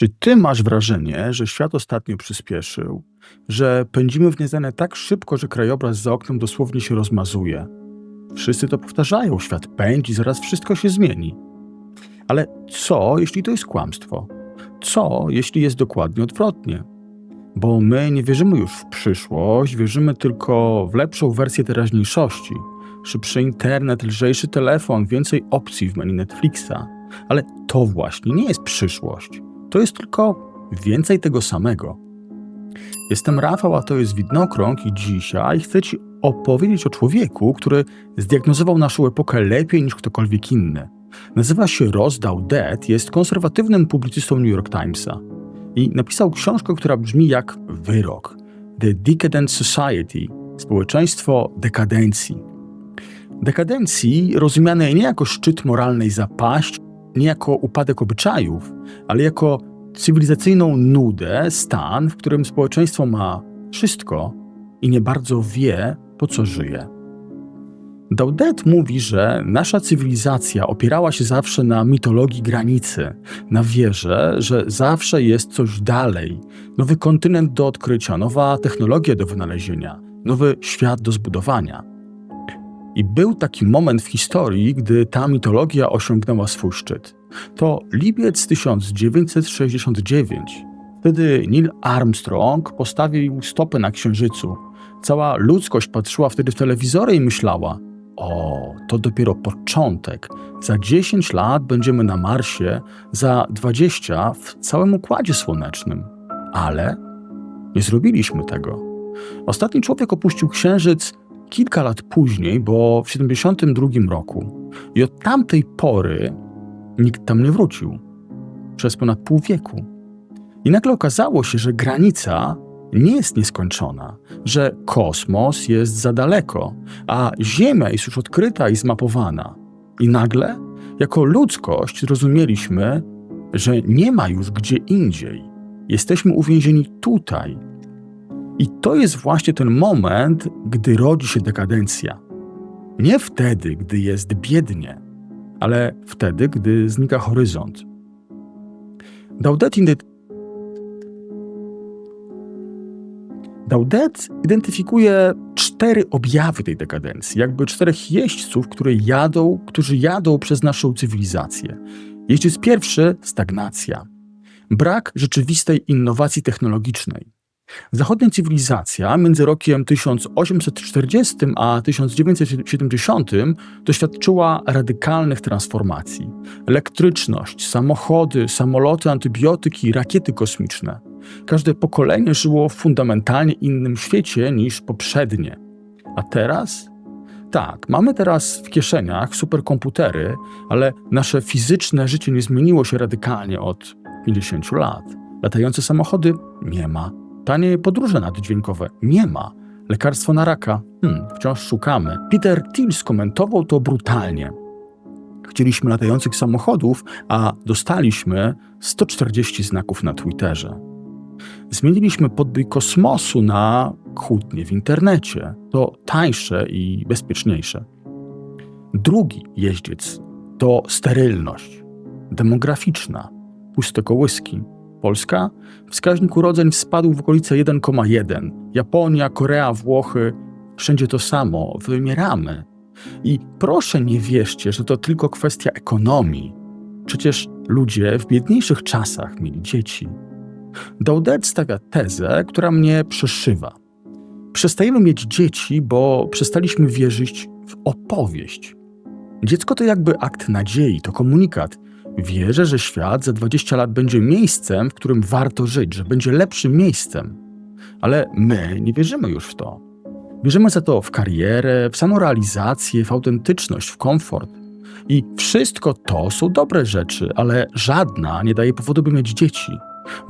Czy ty masz wrażenie, że świat ostatnio przyspieszył, że pędzimy w nieznane tak szybko, że krajobraz za oknem dosłownie się rozmazuje? Wszyscy to powtarzają, świat pędzi, zaraz wszystko się zmieni. Ale co, jeśli to jest kłamstwo? Co, jeśli jest dokładnie odwrotnie? Bo my nie wierzymy już w przyszłość, wierzymy tylko w lepszą wersję teraźniejszości. Szybszy internet, lżejszy telefon, więcej opcji w menu Netflixa. Ale to właśnie nie jest przyszłość. To jest tylko więcej tego samego. Jestem Rafał, a to jest Widnokrąg i dzisiaj chcę Ci opowiedzieć o człowieku, który zdiagnozował naszą epokę lepiej niż ktokolwiek inny. Nazywa się Ross Daudet, jest konserwatywnym publicystą New York Timesa i napisał książkę, która brzmi jak wyrok. The Decadent Society – społeczeństwo dekadencji. Dekadencji rozumianej nie jako szczyt moralnej zapaści, nie jako upadek obyczajów, ale jako cywilizacyjną nudę, stan, w którym społeczeństwo ma wszystko i nie bardzo wie, po co żyje. Daudet mówi, że nasza cywilizacja opierała się zawsze na mitologii granicy, na wierze, że zawsze jest coś dalej, nowy kontynent do odkrycia, nowa technologia do wynalezienia, nowy świat do zbudowania. I był taki moment w historii, gdy ta mitologia osiągnęła swój szczyt. To lipiec 1969. Wtedy Neil Armstrong postawił stopę na Księżycu. Cała ludzkość patrzyła wtedy w telewizory i myślała: O, to dopiero początek. Za 10 lat będziemy na Marsie, za 20 w całym układzie słonecznym. Ale nie zrobiliśmy tego. Ostatni człowiek opuścił Księżyc kilka lat później, bo w 1972 roku. I od tamtej pory nikt tam nie wrócił. Przez ponad pół wieku. I nagle okazało się, że granica nie jest nieskończona, że kosmos jest za daleko, a Ziemia jest już odkryta i zmapowana. I nagle, jako ludzkość, zrozumieliśmy, że nie ma już gdzie indziej. Jesteśmy uwięzieni tutaj, i to jest właśnie ten moment, gdy rodzi się dekadencja. Nie wtedy, gdy jest biednie, ale wtedy, gdy znika horyzont. Daudet, identyfikuje cztery objawy tej dekadencji, jakby czterech jeźdźców, które jadą, którzy jadą przez naszą cywilizację. Jeździec pierwszy stagnacja, brak rzeczywistej innowacji technologicznej. Zachodnia cywilizacja między rokiem 1840 a 1970 doświadczyła radykalnych transformacji. Elektryczność, samochody, samoloty, antybiotyki, rakiety kosmiczne. Każde pokolenie żyło w fundamentalnie innym świecie niż poprzednie. A teraz? Tak, mamy teraz w kieszeniach superkomputery, ale nasze fizyczne życie nie zmieniło się radykalnie od 50 lat. Latające samochody nie ma. Tanie podróże naddźwiękowe nie ma. Lekarstwo na raka hmm, wciąż szukamy. Peter Thiel skomentował to brutalnie. Chcieliśmy latających samochodów, a dostaliśmy 140 znaków na Twitterze. Zmieniliśmy podbój kosmosu na kłótnie w internecie. To tańsze i bezpieczniejsze. Drugi jeździec to sterylność demograficzna, puste kołyski, Polska? Wskaźnik urodzeń spadł w okolice 1,1. Japonia, Korea, Włochy wszędzie to samo. Wymieramy. I proszę nie wierzcie, że to tylko kwestia ekonomii. Przecież ludzie w biedniejszych czasach mieli dzieci. Daudet stawia tezę, która mnie przeszywa. Przestajemy mieć dzieci, bo przestaliśmy wierzyć w opowieść. Dziecko to jakby akt nadziei, to komunikat – Wierzę, że świat za 20 lat będzie miejscem, w którym warto żyć, że będzie lepszym miejscem. Ale my nie wierzymy już w to. Wierzymy za to w karierę, w samorealizację, w autentyczność, w komfort. I wszystko to są dobre rzeczy, ale żadna nie daje powodu, by mieć dzieci.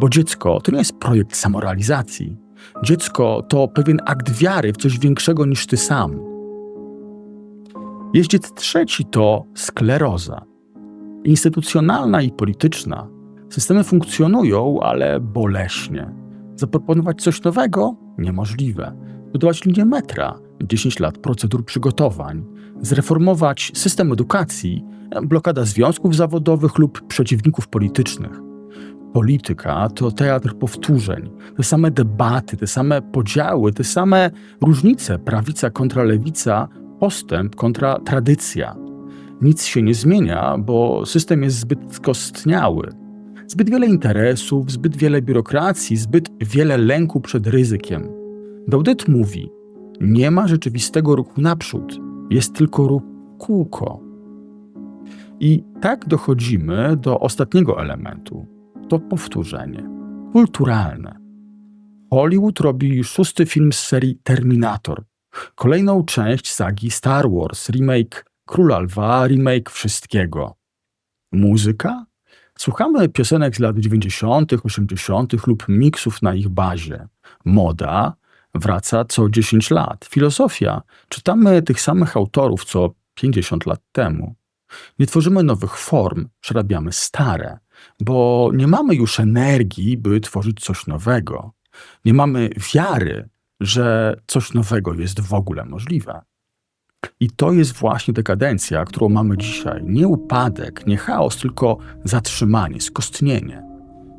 Bo dziecko to nie jest projekt samorealizacji. Dziecko to pewien akt wiary w coś większego niż ty sam. Jeździec trzeci to skleroza instytucjonalna i polityczna. Systemy funkcjonują, ale boleśnie. Zaproponować coś nowego? Niemożliwe. Budować linię metra? 10 lat procedur przygotowań. Zreformować system edukacji? Blokada związków zawodowych lub przeciwników politycznych. polityka to teatr powtórzeń. Te same debaty, te same podziały, te same różnice prawica kontra lewica, postęp kontra tradycja. Nic się nie zmienia, bo system jest zbyt skostniały. Zbyt wiele interesów, zbyt wiele biurokracji, zbyt wiele lęku przed ryzykiem. Daudet mówi: Nie ma rzeczywistego ruchu naprzód, jest tylko ruch kółko. I tak dochodzimy do ostatniego elementu to powtórzenie kulturalne. Hollywood robi szósty film z serii Terminator, kolejną część sagi Star Wars, remake Króla Lwa, remake wszystkiego. Muzyka? Słuchamy piosenek z lat 90., 80. lub miksów na ich bazie. Moda wraca co 10 lat. Filozofia czytamy tych samych autorów co 50 lat temu. Nie tworzymy nowych form, przerabiamy stare, bo nie mamy już energii, by tworzyć coś nowego. Nie mamy wiary, że coś nowego jest w ogóle możliwe. I to jest właśnie dekadencja, którą mamy dzisiaj. Nie upadek, nie chaos, tylko zatrzymanie, skostnienie.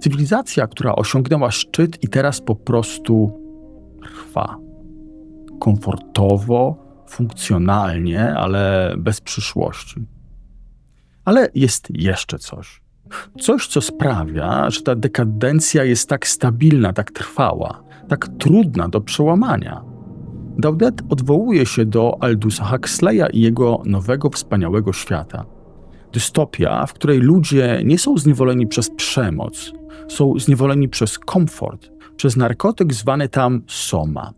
Cywilizacja, która osiągnęła szczyt i teraz po prostu trwa. Komfortowo, funkcjonalnie, ale bez przyszłości. Ale jest jeszcze coś. Coś, co sprawia, że ta dekadencja jest tak stabilna, tak trwała, tak trudna do przełamania. Daudet odwołuje się do Aldusa Huxleya i jego nowego, wspaniałego świata. Dystopia, w której ludzie nie są zniewoleni przez przemoc, są zniewoleni przez komfort, przez narkotyk zwany tam soma,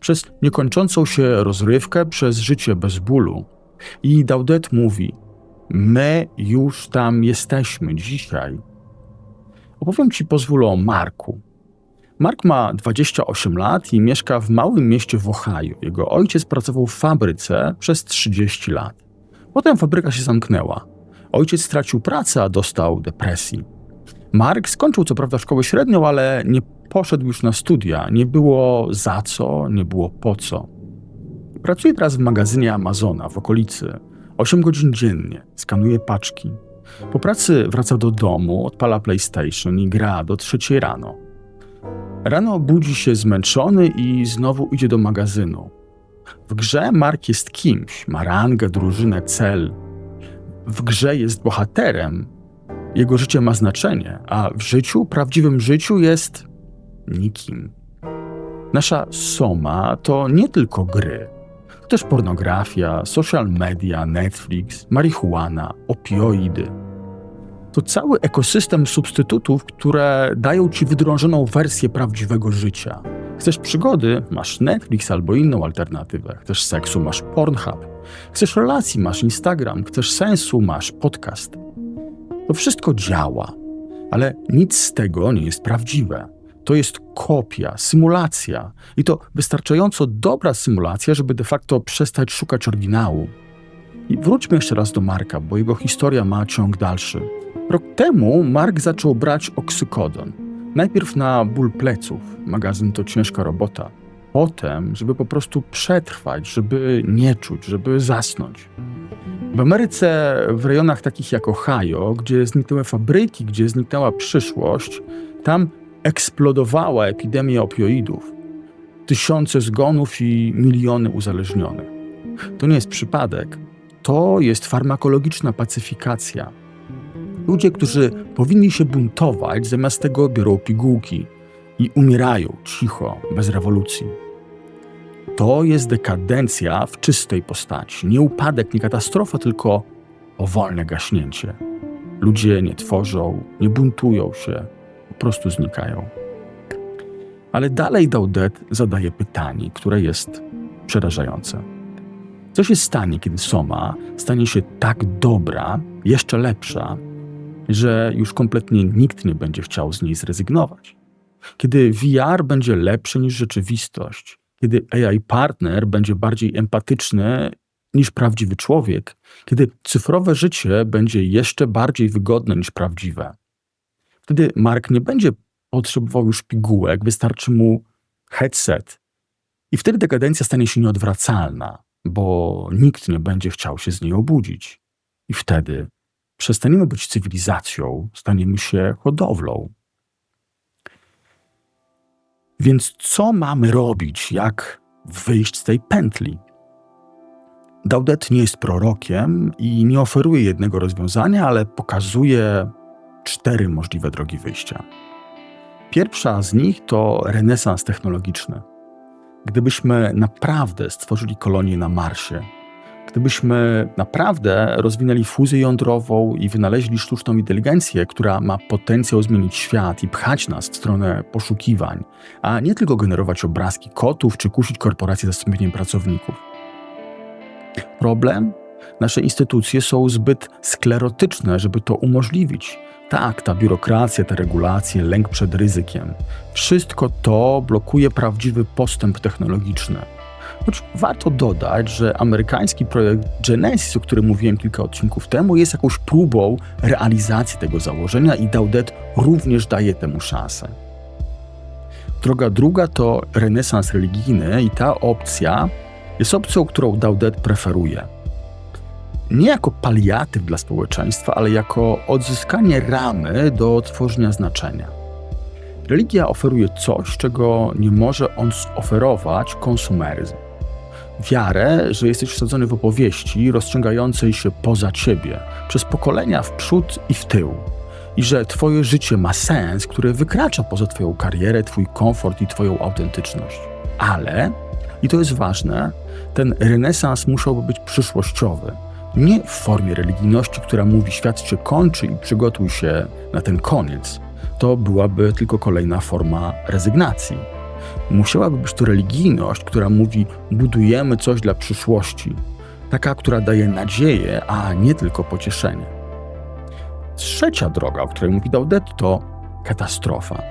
przez niekończącą się rozrywkę, przez życie bez bólu. I Daudet mówi: My już tam jesteśmy dzisiaj. Opowiem Ci pozwól o Marku. Mark ma 28 lat i mieszka w małym mieście w Ohio. Jego ojciec pracował w fabryce przez 30 lat. Potem fabryka się zamknęła. Ojciec stracił pracę, a dostał depresji. Mark skończył co prawda szkołę średnią, ale nie poszedł już na studia. Nie było za co, nie było po co. Pracuje teraz w magazynie Amazona w okolicy 8 godzin dziennie, skanuje paczki. Po pracy wraca do domu, odpala PlayStation i gra do trzeciej rano. Rano budzi się zmęczony i znowu idzie do magazynu. W grze Mark jest kimś, ma rangę, drużynę, cel. W grze jest bohaterem, jego życie ma znaczenie, a w życiu, prawdziwym życiu jest nikim. Nasza soma to nie tylko gry, też pornografia, social media, Netflix, marihuana, opioidy. To cały ekosystem substytutów, które dają ci wydrążoną wersję prawdziwego życia. Chcesz przygody? Masz Netflix albo inną alternatywę. Chcesz seksu? Masz Pornhub. Chcesz relacji? Masz Instagram. Chcesz sensu? Masz podcast. To wszystko działa, ale nic z tego nie jest prawdziwe to jest kopia, symulacja. I to wystarczająco dobra symulacja, żeby de facto przestać szukać oryginału. I wróćmy jeszcze raz do Marka, bo jego historia ma ciąg dalszy. Rok temu Mark zaczął brać oksykodon. Najpierw na ból pleców, magazyn to ciężka robota. Potem, żeby po prostu przetrwać, żeby nie czuć, żeby zasnąć. W Ameryce, w rejonach takich jak Ohio, gdzie zniknęły fabryki, gdzie zniknęła przyszłość, tam eksplodowała epidemia opioidów. Tysiące zgonów i miliony uzależnionych. To nie jest przypadek. To jest farmakologiczna pacyfikacja. Ludzie, którzy powinni się buntować, zamiast tego biorą pigułki i umierają cicho, bez rewolucji. To jest dekadencja w czystej postaci. Nie upadek, nie katastrofa, tylko powolne gaśnięcie. Ludzie nie tworzą, nie buntują się, po prostu znikają. Ale dalej Daudet zadaje pytanie, które jest przerażające. Co się stanie, kiedy Soma stanie się tak dobra, jeszcze lepsza, że już kompletnie nikt nie będzie chciał z niej zrezygnować? Kiedy VR będzie lepszy niż rzeczywistość, kiedy AI partner będzie bardziej empatyczny niż prawdziwy człowiek, kiedy cyfrowe życie będzie jeszcze bardziej wygodne niż prawdziwe, Wtedy Mark nie będzie potrzebował już pigułek, wystarczy mu headset. I wtedy dekadencja stanie się nieodwracalna, bo nikt nie będzie chciał się z niej obudzić. I wtedy przestaniemy być cywilizacją, staniemy się hodowlą. Więc co mamy robić? Jak wyjść z tej pętli? Daudet nie jest prorokiem i nie oferuje jednego rozwiązania, ale pokazuje cztery możliwe drogi wyjścia. Pierwsza z nich to renesans technologiczny. Gdybyśmy naprawdę stworzyli kolonię na Marsie, gdybyśmy naprawdę rozwinęli fuzję jądrową i wynaleźli sztuczną inteligencję, która ma potencjał zmienić świat i pchać nas w stronę poszukiwań, a nie tylko generować obrazki kotów czy kusić korporacje zastąpieniem pracowników. Problem? Nasze instytucje są zbyt sklerotyczne, żeby to umożliwić. Tak, ta biurokracja, te regulacje, lęk przed ryzykiem. Wszystko to blokuje prawdziwy postęp technologiczny. Choć warto dodać, że amerykański projekt Genesis, o którym mówiłem kilka odcinków temu, jest jakąś próbą realizacji tego założenia i Daudet również daje temu szansę. Droga druga to renesans religijny i ta opcja jest opcją, którą Daudet preferuje nie jako paliatyw dla społeczeństwa, ale jako odzyskanie ramy do tworzenia znaczenia. Religia oferuje coś, czego nie może on oferować konsumeryzm. Wiarę, że jesteś wsadzony w opowieści rozciągającej się poza ciebie, przez pokolenia w przód i w tył. I że twoje życie ma sens, który wykracza poza twoją karierę, twój komfort i twoją autentyczność. Ale, i to jest ważne, ten renesans musiałby być przyszłościowy, nie w formie religijności, która mówi świat się kończy i przygotuj się na ten koniec. To byłaby tylko kolejna forma rezygnacji. Musiałaby być to religijność, która mówi budujemy coś dla przyszłości. Taka, która daje nadzieję, a nie tylko pocieszenie. Trzecia droga, o której mówi Daudet, to katastrofa.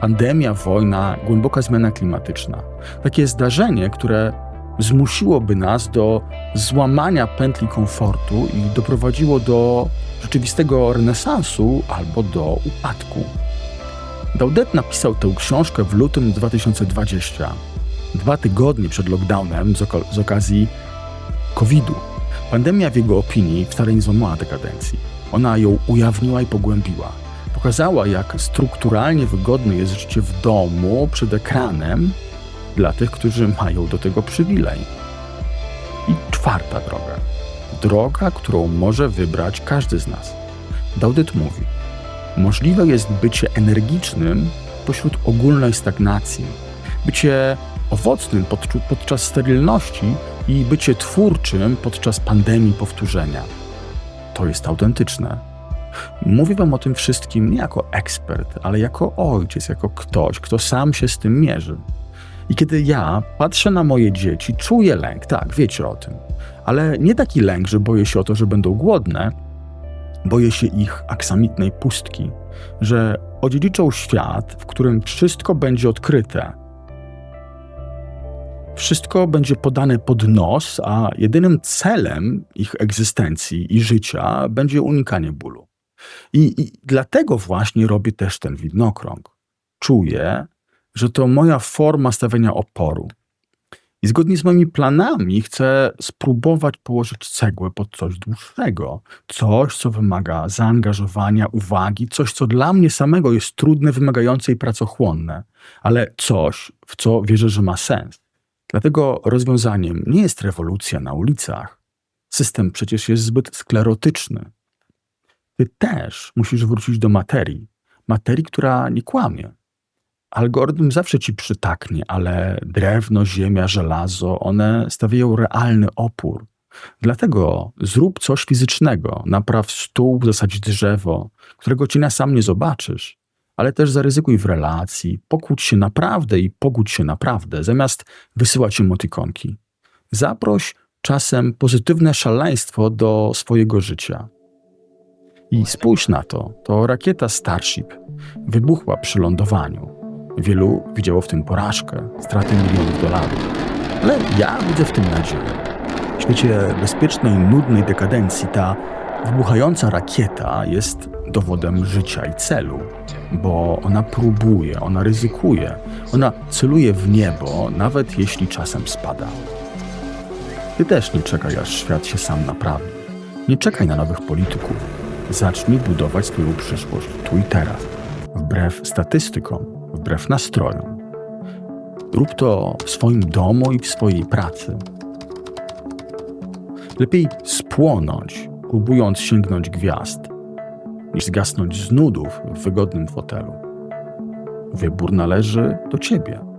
Pandemia, wojna, głęboka zmiana klimatyczna. Takie zdarzenie, które zmusiłoby nas do złamania pętli komfortu i doprowadziło do rzeczywistego renesansu albo do upadku. Daudet napisał tę książkę w lutym 2020, dwa tygodnie przed lockdownem z, ok z okazji COVID-u. Pandemia w jego opinii wcale nie złamała dekadencji. Ona ją ujawniła i pogłębiła. Pokazała, jak strukturalnie wygodne jest życie w domu przed ekranem dla tych, którzy mają do tego przywilej. I czwarta droga. Droga, którą może wybrać każdy z nas. Daudyt mówi: Możliwe jest bycie energicznym pośród ogólnej stagnacji, bycie owocnym podczas sterylności i bycie twórczym podczas pandemii powtórzenia. To jest autentyczne. Mówię Wam o tym wszystkim nie jako ekspert, ale jako ojciec, jako ktoś, kto sam się z tym mierzy. I kiedy ja patrzę na moje dzieci, czuję lęk, tak, wiecie o tym, ale nie taki lęk, że boję się o to, że będą głodne, boję się ich aksamitnej pustki, że odziedziczą świat, w którym wszystko będzie odkryte. Wszystko będzie podane pod nos, a jedynym celem ich egzystencji i życia będzie unikanie bólu. I, i dlatego właśnie robię też ten widnokrąg. Czuję, że to moja forma stawiania oporu. I zgodnie z moimi planami chcę spróbować położyć cegłę pod coś dłuższego, coś, co wymaga zaangażowania, uwagi, coś, co dla mnie samego jest trudne, wymagające i pracochłonne, ale coś, w co wierzę, że ma sens. Dlatego rozwiązaniem nie jest rewolucja na ulicach. System przecież jest zbyt sklerotyczny. Ty też musisz wrócić do materii, materii, która nie kłamie, Algorytm zawsze ci przytaknie, ale drewno, ziemia, żelazo, one stawiają realny opór. Dlatego zrób coś fizycznego, napraw stół, zasadź drzewo, którego ci na sam nie zobaczysz, ale też zaryzykuj w relacji, pokłóć się naprawdę i pogódź się naprawdę, zamiast wysyłać emotykonki. Zaproś czasem pozytywne szaleństwo do swojego życia. I spójrz na to, to rakieta Starship wybuchła przy lądowaniu. Wielu widziało w tym porażkę, stratę milionów dolarów. Ale ja widzę w tym nadzieję. W świecie bezpiecznej, nudnej dekadencji ta wybuchająca rakieta jest dowodem życia i celu, bo ona próbuje, ona ryzykuje, ona celuje w niebo, nawet jeśli czasem spada. Ty też nie czekaj, aż świat się sam naprawi. Nie czekaj na nowych polityków. Zacznij budować swoją przyszłość tu i teraz, wbrew statystykom, wbrew nastrojom. Rób to w swoim domu i w swojej pracy. Lepiej spłonąć, próbując sięgnąć gwiazd, niż zgasnąć z nudów w wygodnym fotelu. Wybór należy do ciebie.